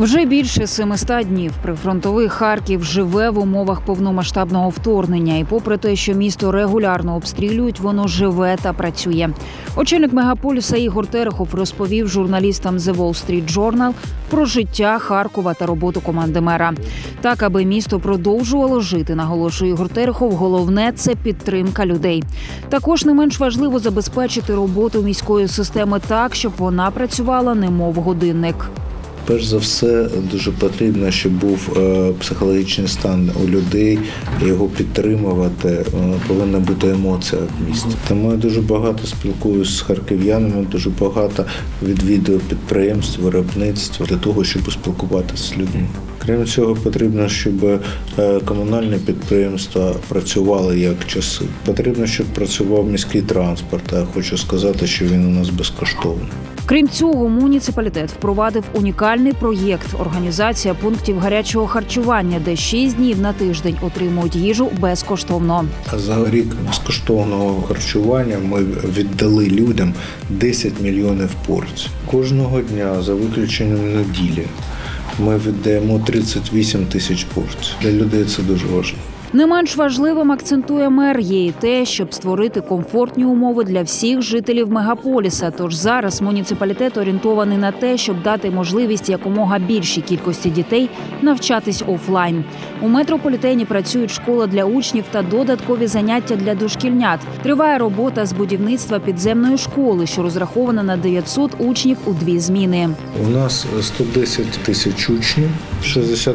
Вже більше 700 днів прифронтовий Харків живе в умовах повномасштабного вторгнення. І попри те, що місто регулярно обстрілюють, воно живе та працює. Очільник мегаполіса Ігор Терехов розповів журналістам The Wall Street Journal про життя Харкова та роботу команди мера. Так, аби місто продовжувало жити, наголошує Ігор Терехов. Головне це підтримка людей. Також не менш важливо забезпечити роботу міської системи так, щоб вона працювала немов годинник. Перш за все, дуже потрібно, щоб був е, психологічний стан у людей, його підтримувати. Е, Повинна бути емоція в місті. Тому я дуже багато спілкуюся з харків'янами, дуже багато відвідую підприємств, виробництв для того, щоб спілкуватися з людьми. Крім цього, потрібно, щоб е, комунальні підприємства працювали як часи. Потрібно, щоб працював міський транспорт. Я хочу сказати, що він у нас безкоштовний. Крім цього, муніципалітет впровадив унікальний проєкт організація пунктів гарячого харчування, де 6 днів на тиждень отримують їжу безкоштовно. За рік безкоштовного харчування ми віддали людям 10 мільйонів порцій. Кожного дня, за виключенням неділі, ми віддаємо 38 тисяч порцій. Для людей це дуже важливо. Не менш важливим акцентує мер є і те, щоб створити комфортні умови для всіх жителів мегаполіса. Тож зараз муніципалітет орієнтований на те, щоб дати можливість якомога більшій кількості дітей навчатись офлайн. У метрополітені працюють школа для учнів та додаткові заняття для дошкільнят. Триває робота з будівництва підземної школи, що розрахована на 900 учнів у дві зміни. У нас 110 тисяч учнів, 60%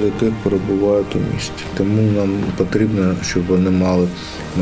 з яких перебувають у місті. Тому нам потрібно, щоб вони мали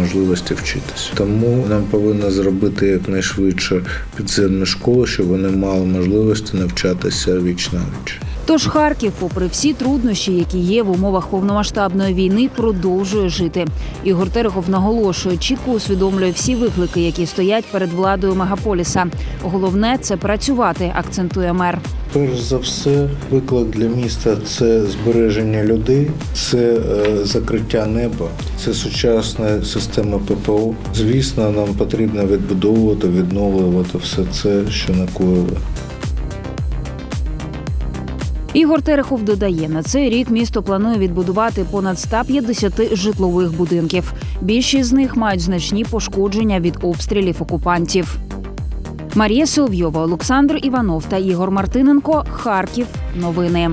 можливості вчитися. Тому нам повинно зробити якнайшвидше підземну школу, щоб вони мали можливості навчатися віч на віч. Тож Харків, попри всі труднощі, які є в умовах повномасштабної війни, продовжує жити. Ігор Терехов наголошує, чітко усвідомлює всі виклики, які стоять перед владою мегаполіса. Головне це працювати, акцентує мер. Перш за все, виклик для міста це збереження людей, це е, закриття неба, це сучасна система ППО. Звісно, нам потрібно відбудовувати, відновлювати все це, що накоїли. Ігор Терехов додає, на цей рік місто планує відбудувати понад 150 житлових будинків. Більшість з них мають значні пошкодження від обстрілів окупантів. Марія Соловйова, Олександр Іванов та Ігор Мартиненко. Харків. Новини.